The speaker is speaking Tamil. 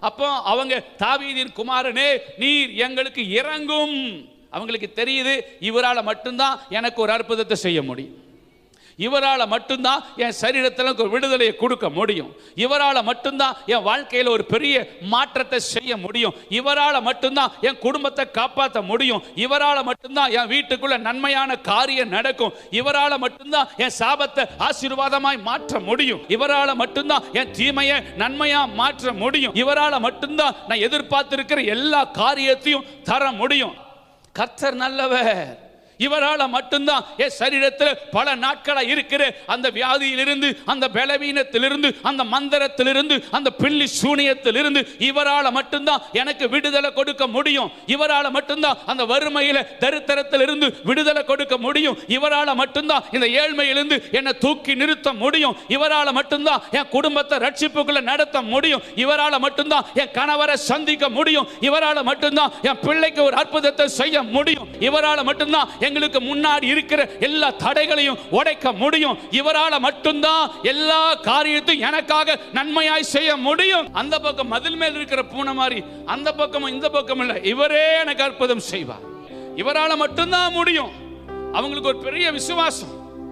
அப்போ அவங்க தாவீதின் குமாரனே நீர் எங்களுக்கு இறங்கும். அவங்களுக்கு தெரியுது இவரால் மட்டும்தான் எனக்கு ஒரு அற்புதத்தை செய்ய முடியும். இவரால் மட்டும்தான் என் சரீரத்தில் விடுதலையை கொடுக்க முடியும். இவரால் மட்டும்தான் என் வாழ்க்கையில் ஒரு பெரிய மாற்றத்தை செய்ய முடியும். இவரால் மட்டும்தான் என் குடும்பத்தை காப்பாற்ற முடியும். இவரால் மட்டும்தான் என் வீட்டுக்குள்ள நன்மையான காரியம் நடக்கும். இவரால் மட்டும்தான் என் சாபத்தை ஆசீர்வாதமாய் மாற்ற முடியும். இவரால் மட்டும்தான் என் தீமையை நன்மையா மாற்ற முடியும். இவரால் மட்டும்தான் நான் எதிர்பார்த்திருக்கிற எல்லா காரியத்தையும் தர முடியும். கர்த்தர் நல்லவர். இவரால் மட்டும்தான் என் சரீரத்தில் பல நாட்களாக இருக்கிற அந்த வியாதியிலிருந்து அந்த பலவீனத்திலிருந்து அந்த மந்திரத்திலிருந்து அந்த பில்லி சூனியத்திலிருந்து இவரால் மட்டும்தான் எனக்கு விடுதலை கொடுக்க முடியும். இவரால் மட்டும்தான் அந்த வறுமையில தரித்திரத்திலிருந்து விடுதலை கொடுக்க முடியும். இவரால் மட்டும்தான் இந்த ஏழ்மையிலிருந்து என்னை தூக்கி நிறுத்த முடியும். இவரால் மட்டும்தான் என் குடும்பத்தை ரட்சிப்புக்குள்ள நடத்த முடியும். இவரால் மட்டும்தான் என் கணவரை சந்திக்க முடியும். இவரால் மட்டும்தான் என் பிள்ளைக்கு ஒரு அற்புதத்தை செய்ய முடியும். இவரால் மட்டும்தான் எங்களுக்கு முன்னாடி இருக்கிற எல்லா தடைகளையும் உடைக்க முடியும். இவரால் மட்டும்தான் எல்லா காரியத்தையும் எனக்காக நன்மையாய் செய்ய முடியும். அந்த பக்கம் மதில் மேல் இருக்கிற பூனை மாதிரி அந்த பக்கமும் இந்த பக்கம் இல்லை. இவரே எனக்கு அற்புதம் செய்வார். இவரால் மட்டும்தான் முடியும். அவங்களுக்கு ஒரு பெரிய விசுவாசம்.